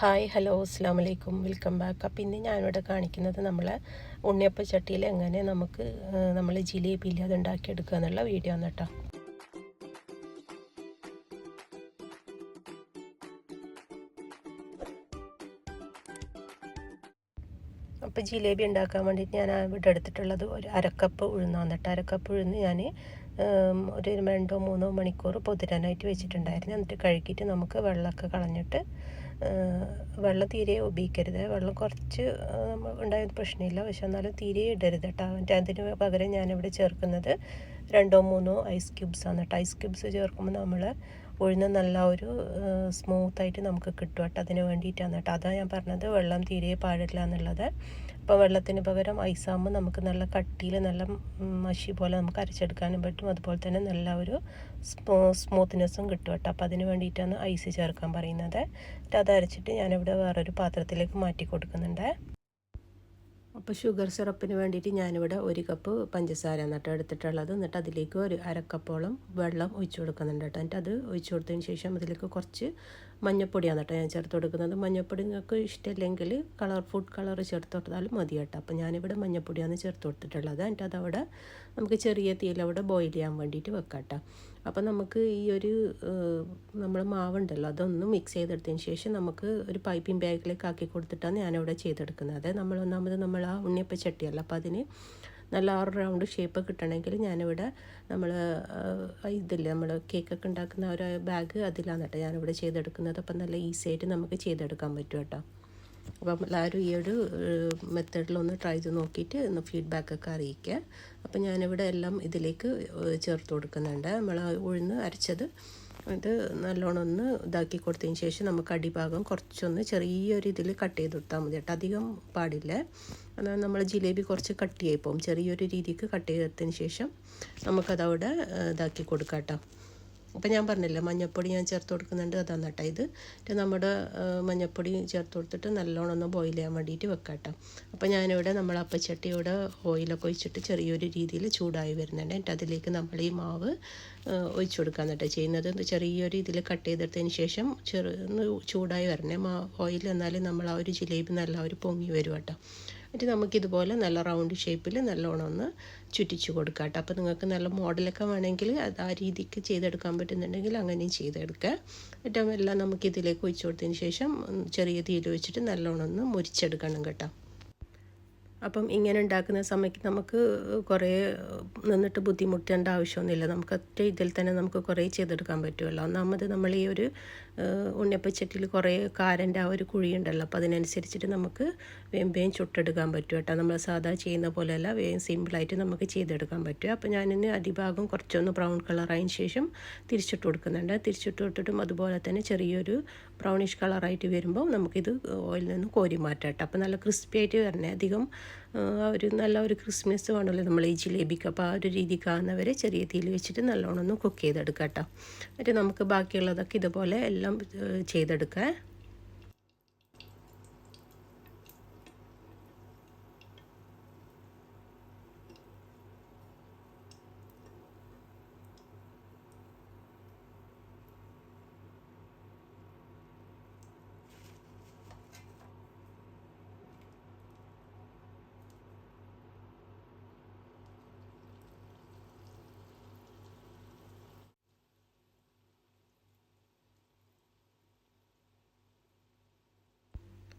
Hi hello അസ്സാം വലൈക്കും welcome back അപ്പം ഇന്ന് ഞാനിവിടെ കാണിക്കുന്നത് നമ്മളെ ഉണ്ണിയപ്പ ചട്ടിയിൽ എങ്ങനെ നമുക്ക് നമ്മൾ ജിലേബി ഇല്ലാതെ ഉണ്ടാക്കിയെടുക്കുക എന്നുള്ള വീഡിയോ ആണ് കേട്ടോ. അപ്പോൾ ജിലേബി ഉണ്ടാക്കാൻ വേണ്ടിയിട്ട് ഞാൻ ഇവിടെ എടുത്തിട്ടുള്ളത് ഒരു അരക്കപ്പ് ഉഴുന്നാണ് കേട്ടോ. അരക്കപ്പ് ഉഴുന്ന് ഞാൻ ഒരു രണ്ടോ മൂന്നോ മണിക്കൂർ പൊതിരാനായിട്ട് വെച്ചിട്ടുണ്ടായിരുന്നു. എന്നിട്ട് കഴുകിയിട്ട് നമുക്ക് വെള്ളമൊക്കെ കളഞ്ഞിട്ട് വെള്ളം തീരെ ഉപയോഗിക്കരുത്. വെള്ളം കുറച്ച് ഉണ്ടായത് പ്രശ്നമില്ല. പക്ഷെ എന്നാലും തീരെ ഇടരുത് കേട്ടോ. അതിന് പകരം ഞാനിവിടെ ചേർക്കുന്നത് രണ്ടോ മൂന്നോ ഐസ് ക്യൂബ്സാണ് കേട്ടോ. ഐസ് ക്യൂബ്സ് ചേർക്കുമ്പോൾ നമ്മൾ ഉഴുന്ന് നല്ല ഒരു സ്മൂത്തായിട്ട് നമുക്ക് കിട്ടും കേട്ടോ അതിന് വേണ്ടിയിട്ടാണ് കേട്ടോ. അതാണ് ഞാൻ പറഞ്ഞത് വെള്ളം തീരെ പാടില്ല എന്നുള്ളത്. അപ്പോൾ വെള്ളത്തിന് പകരം ഐസാകുമ്പോൾ നമുക്ക് നല്ല കട്ടിയിൽ നല്ല മഷി പോലെ നമുക്ക് അരച്ചെടുക്കാനും പറ്റും. അതുപോലെ തന്നെ നല്ല ഒരു സ്മൂത്ത്നെസ്സും കിട്ടും കേട്ടോ. അപ്പോൾ അതിന് വേണ്ടിയിട്ടാണ് ഐസ് ചേർക്കാൻ പറയുന്നത്. എന്നിട്ട് അത് അരച്ചിട്ട് ഞാനിവിടെ വേറൊരു പാത്രത്തിലേക്ക് മാറ്റി കൊടുക്കുന്നുണ്ട് അപ്പോൾ ഷുഗർ സിറപ്പിന് വേണ്ടിയിട്ട് ഞാനിവിടെ ഒരു കപ്പ് പഞ്ചസാര എന്നിട്ട് എടുത്തിട്ടുള്ളത്. എന്നിട്ട് അതിലേക്ക് ഒരു അരക്കപ്പോളം വെള്ളം ഒഴിച്ചു കൊടുക്കുന്നുണ്ട് കേട്ടോ. എന്നിട്ട് അത് ഒഴിച്ചു കൊടുത്തതിന് ശേഷം അതിലേക്ക് കുറച്ച് മഞ്ഞപ്പൊടിയാണ് കേട്ടോ ഞാൻ ചേർത്ത് കൊടുക്കുന്നത്. മഞ്ഞപ്പൊടി നിങ്ങൾക്ക് ഇഷ്ടമില്ലെങ്കിൽ കളർ ഫുഡ് കളർ ചേർത്ത് കൊടുത്താലും മതി കേട്ടോ. അപ്പോൾ ഞാനിവിടെ മഞ്ഞപ്പൊടിയാണ് ചേർത്ത് കൊടുത്തിട്ടുള്ളത്. എന്നിട്ട് അതവിടെ നമുക്ക് ചെറിയ തീയിലവിടെ ബോയിൽ ചെയ്യാൻ വേണ്ടിയിട്ട് വെക്കാം അപ്പോൾ നമുക്ക് ഈ ഒരു നമ്മൾ മാവുണ്ടല്ലോ അതൊന്ന് മിക്സ് ചെയ്തെടുത്തതിന് ശേഷം നമുക്ക് ഒരു പൈപ്പിംഗ് ബാഗിലേക്ക് ആക്കി കൊടുത്തിട്ടാണ് ഞാനിവിടെ ചെയ്തെടുക്കുന്നത്. നമ്മൾ ഒന്നാമത് നമ്മൾ ആ ഉണ്ണിയപ്പ ചട്ടിയല്ല അപ്പോൾ അതിന് നല്ല ആറ് റൗണ്ട് ഷേപ്പ് കിട്ടണമെങ്കിൽ ഞാനിവിടെ നമ്മൾ ഇതില്ലേ നമ്മൾ കേക്കൊക്കെ ഉണ്ടാക്കുന്ന ഒരു ബാഗ് അതിലാണ് കേട്ടോ ഞാനിവിടെ ചെയ്തെടുക്കുന്നത്. അപ്പം നല്ല ഈസി ആയിട്ട് നമുക്ക് ചെയ്തെടുക്കാൻ പറ്റും കേട്ടോ. അപ്പം എല്ലാവരും ഈ ഒരു മെത്തേഡിലൊന്ന് ട്രൈ ചെയ്ത് നോക്കിയിട്ട് ഒന്ന് ഫീഡ്ബാക്കൊക്കെ അറിയിക്കുക. അപ്പം ഞാനിവിടെ എല്ലാം ഇതിലേക്ക് ചേർത്ത് കൊടുക്കുന്നുണ്ട്. നമ്മൾ ഉഴുന്ന് അരച്ചത് ഇത് നല്ലോണം ഒന്ന് ഇതാക്കി കൊടുത്തതിന് ശേഷം നമുക്ക് അടിഭാഗം കുറച്ചൊന്ന് ചെറിയൊരു ഇതിൽ കട്ട് ചെയ്ത് കൊടുത്താൽ മതി കേട്ടോ. അധികം പാടില്ല. എന്നാൽ നമ്മൾ ജിലേബി കുറച്ച് കട്ട് ചെയ്യും ചെറിയൊരു രീതിക്ക് കട്ട് ചെയ്തതിന് ശേഷം നമുക്കതവിടെ ഇതാക്കി കൊടുക്കാം കേട്ടോ. അപ്പം ഞാൻ പറഞ്ഞില്ലേ മഞ്ഞൾപ്പൊടി ഞാൻ ചേർത്ത് കൊടുക്കുന്നുണ്ട് അതാണ് കേട്ടോ ഇത് നമ്മുടെ മഞ്ഞൾപ്പൊടി ചേർത്ത് കൊടുത്തിട്ട് നല്ലോണം ഒന്ന് ബോയിൽ ചെയ്യാൻ വേണ്ടിയിട്ട് വെക്കാം കേട്ടോ അപ്പോൾ ഞാനിവിടെ നമ്മൾ അപ്പച്ചട്ടിയുടെ ഓയിലൊക്കെ ഒഴിച്ചിട്ട് ചെറിയൊരു രീതിയിൽ ചൂടായി വരുന്നുണ്ട്. എന്നിട്ട് അതിലേക്ക് നമ്മൾ ഈ മാവ് ഒഴിച്ചു കൊടുക്കാൻ കേട്ടോ ചെയ്യുന്നത് ചെറിയൊരു ഇതിൽ കട്ട് ചെയ്തെടുത്തതിന് ശേഷം ചെറു ചൂടായി വരണേ. മാ ഓയിൽ എന്നാലും നമ്മൾ ആ ഒരു ജിലേബി നല്ല ഒരു പൊങ്ങി വരും കേട്ടോ. എന്നിട്ട് നമുക്കിതുപോലെ നല്ല റൗണ്ട് ഷേപ്പിൽ നല്ലോണം ഒന്ന് ചുറ്റിച്ച് കൊടുക്കാം കേട്ടോ. അപ്പോൾ നിങ്ങൾക്ക് നല്ല മോഡലൊക്കെ വേണമെങ്കിൽ അത് ആ രീതിക്ക് ചെയ്തെടുക്കാൻ പറ്റുന്നുണ്ടെങ്കിൽ അങ്ങനെയും ചെയ്തെടുക്കുക. എന്നിട്ട് എല്ലാം നമുക്കിതിലേക്ക് ഒഴിച്ചു കൊടുത്തതിന് ശേഷം ചെറിയ തീയിൽ വെച്ചിട്ട് നല്ലോണം ഒന്ന് മുരിച്ചെടുക്കണം കേട്ടോ. അപ്പം ഇങ്ങനെ ഉണ്ടാക്കുന്ന സമയത്ത് നമുക്ക് കുറേ നിന്നിട്ട് ബുദ്ധിമുട്ടേണ്ട ആവശ്യമൊന്നുമില്ല. നമുക്ക് ഒറ്റ ഇതിൽ തന്നെ നമുക്ക് കുറേ ചെയ്തെടുക്കാൻ പറ്റുമല്ലോ ഒന്നാമത് നമ്മൾ ഈ ഒരു ഉണ്ണിയപ്പച്ചട്ടിയിൽ കുറേ കാരന്റെ ആ ഒരു കുഴിയുണ്ടല്ലോ. അപ്പോൾ അതിനനുസരിച്ചിട്ട് നമുക്ക് വേഗം ചുട്ടെടുക്കാൻ പറ്റും കേട്ടോ. നമ്മൾ സാധാ ചെയ്യുന്ന പോലെയല്ല വേഗം സിമ്പിളായിട്ട് നമുക്ക് ചെയ്തെടുക്കാൻ പറ്റും. അപ്പോൾ ഞാനിന്ന് അടിഭാഗം കുറച്ചൊന്ന് ബ്രൗൺ കളറായതിന് ശേഷം തിരിച്ചിട്ട് കൊടുക്കുന്നുണ്ട്. തിരിച്ചിട്ട് കൊടുത്തിട്ടും അതുപോലെ തന്നെ ചെറിയൊരു ബ്രൗണിഷ് കളറായിട്ട് വരുമ്പോൾ നമുക്കിത് ഓയിലിൽ നിന്ന് കോരി മാറ്റാം അപ്പോൾ നല്ല ക്രിസ്പി ആയിട്ട് വരണേ. അധികം ഒരു നല്ല ഒരു ക്രിസ്മസ് വേണമല്ലോ നമ്മൾ ഈ ജിലേബിക്ക്. അപ്പോൾ ആ ഒരു രീതി ആകുന്നവരെ ചെറിയ തീയിൽ വെച്ചിട്ട് നല്ലോണം ഒന്ന് കുക്ക് ചെയ്തെടുക്കാം കേട്ടോ എന്നിട്ട് നമുക്ക് ബാക്കിയുള്ളതൊക്കെ ഇതുപോലെ എല്ലാം ചെയ്തെടുക്കാം.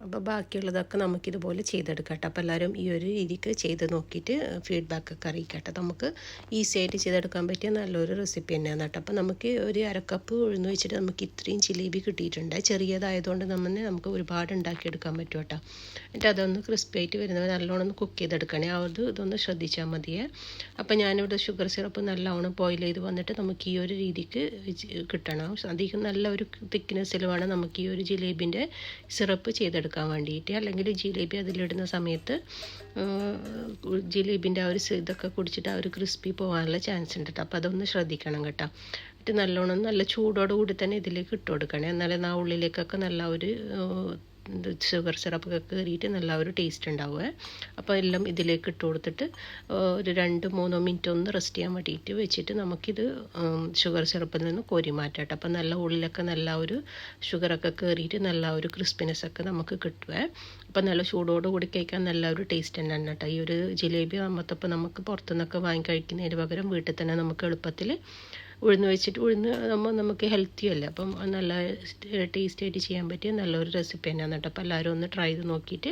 അപ്പോൾ ബാക്കിയുള്ളതൊക്കെ നമുക്കിതുപോലെ ചെയ്തെടുക്കാം അപ്പോൾ എല്ലാവരും ഈ ഒരു രീതിക്ക് ചെയ്ത് നോക്കിയിട്ട് ഫീഡ്ബാക്കൊക്കെ അറിയിക്കട്ടെ. നമുക്ക് ഈസി ആയിട്ട് ചെയ്തെടുക്കാൻ പറ്റിയ നല്ലൊരു റെസിപ്പി തന്നെയാണ് കേട്ടോ. അപ്പോൾ നമുക്ക് ഒരു അരക്കപ്പ് ഉഴുന്ന് വെച്ചിട്ട് നമുക്ക് ഇത്രയും ജിലേബി കിട്ടിയിട്ടുണ്ട്. ചെറിയതായതുകൊണ്ട് നമ്മൾ നമുക്ക് ഒരുപാട് ഉണ്ടാക്കിയെടുക്കാൻ പറ്റും കേട്ടോ. എന്നിട്ട് അതൊന്ന് ക്രിസ്പി ആയിട്ട് വരുന്നവർ നല്ലോണം ഒന്ന് കുക്ക് ചെയ്തെടുക്കണേ. ആ ഒരു ഇതൊന്ന് ശ്രദ്ധിച്ചാൽ മതിയേ. അപ്പോൾ ഞാനിവിടെ ഷുഗർ സിറപ്പ് നല്ലോണം ബോയിൽ ചെയ്ത് വന്നിട്ട് നമുക്ക് ഈ ഒരു രീതിക്ക് കിട്ടണം. അധികം നല്ല ഒരു തിക്നെസ്സിൽ വേണം നമുക്ക് ഈ ഒരു ജിലേബിന്റെ സിറപ്പ് ചെയ്തെടുക്കാൻ. എടുക്കാൻ വേണ്ടിയിട്ട് അല്ലെങ്കിൽ ജിലേബി അതിലിടുന്ന സമയത്ത് ജിലേബിന്റെ ആ ഒരു ഇതൊക്കെ കുടിച്ചിട്ട് ആ ഒരു ക്രിസ്പി പോകാനുള്ള ചാൻസ് ഉണ്ട് കേട്ടോ അപ്പോൾ അതൊന്ന് ശ്രദ്ധിക്കണം കേട്ടോ. എന്നിട്ട് നല്ലോണം നല്ല ചൂടോടുകൂടി തന്നെ ഇതിലേക്ക് ഇട്ട് കൊടുക്കണേ. എന്നാലേ ആ ഉള്ളിലേക്കൊക്കെ നല്ല ഒരു ഷുഗർ സിറപ്പൊക്കെ കയറിയിട്ട് നല്ല ഒരു ടേസ്റ്റ് ഉണ്ടാവുക അപ്പോൾ എല്ലാം ഇതിലേക്ക് ഇട്ട് കൊടുത്തിട്ട് ഒരു രണ്ട് മൂന്നോ മിനിറ്റ് ഒന്ന് റെസ്റ്റ് ചെയ്യാൻ വേണ്ടിയിട്ട് വെച്ചിട്ട് നമുക്കിത് ഷുഗർ സിറപ്പിൽ നിന്ന് കോരി മാറ്റാം അപ്പോൾ നല്ല ഉള്ളിലൊക്കെ നല്ല ഒരു ഷുഗറൊക്കെ കയറിയിട്ട് നല്ല ഒരു ക്രിസ്പിനെസ് ഒക്കെ നമുക്ക് കിട്ടുവേ. അപ്പോൾ നല്ല ചൂടോട് കൂടി കഴിക്കാൻ നല്ല ഒരു ടേസ്റ്റ് തന്നെയാണ് കേട്ടോ. ഈ ഒരു ജിലേബി ആകുമ്പോൾ നമുക്ക് പുറത്തുനിന്നൊക്കെ വാങ്ങി കഴിക്കുന്നതിന് പകരം വീട്ടിൽ തന്നെ നമുക്ക് എളുപ്പത്തിൽ ഉഴുന്ന് വെച്ചിട്ട് ഉഴുന്ന് നമ്മൾ നമുക്ക് ഹെൽത്തി അല്ലേ? അപ്പം നല്ല ടേസ്റ്റി ആയിട്ട് ചെയ്യാൻ പറ്റിയ നല്ലൊരു റെസിപ്പി തന്നെയാണ് കേട്ടോ. അപ്പോൾ എല്ലാവരും ഒന്ന് ട്രൈ ചെയ്ത് നോക്കിയിട്ട്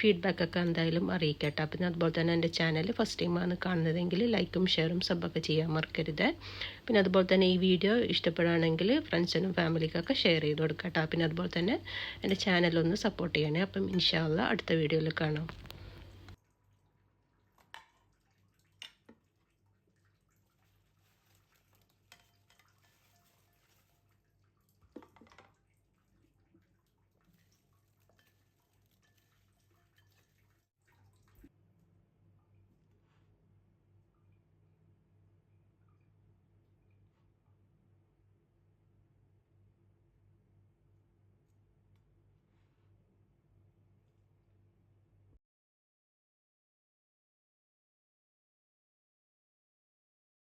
ഫീഡ്ബാക്കൊക്കെ എന്തായാലും അറിയിക്കട്ടെ പിന്നെ അതുപോലെ തന്നെ എന്റെ ചാനൽ ഫസ്റ്റ് ടൈമാണ് കാണുന്നതെങ്കിൽ ലൈക്കും ഷെയറും സബൊക്കെ ചെയ്യാൻ മറക്കരുത്. പിന്നെ അതുപോലെ തന്നെ ഈ വീഡിയോ ഇഷ്ടപ്പെടുകയാണെങ്കിൽ ഫ്രണ്ട്സിനും ഫാമിലിക്കൊക്കെ ഷെയർ ചെയ്ത് കൊടുക്കട്ടെ പിന്നെ അതുപോലെ തന്നെ എന്റെ ചാനലൊന്ന് സപ്പോർട്ട് ചെയ്യണേ. അപ്പം ഇൻഷാല്ല അടുത്ത വീഡിയോയിൽ കാണാം.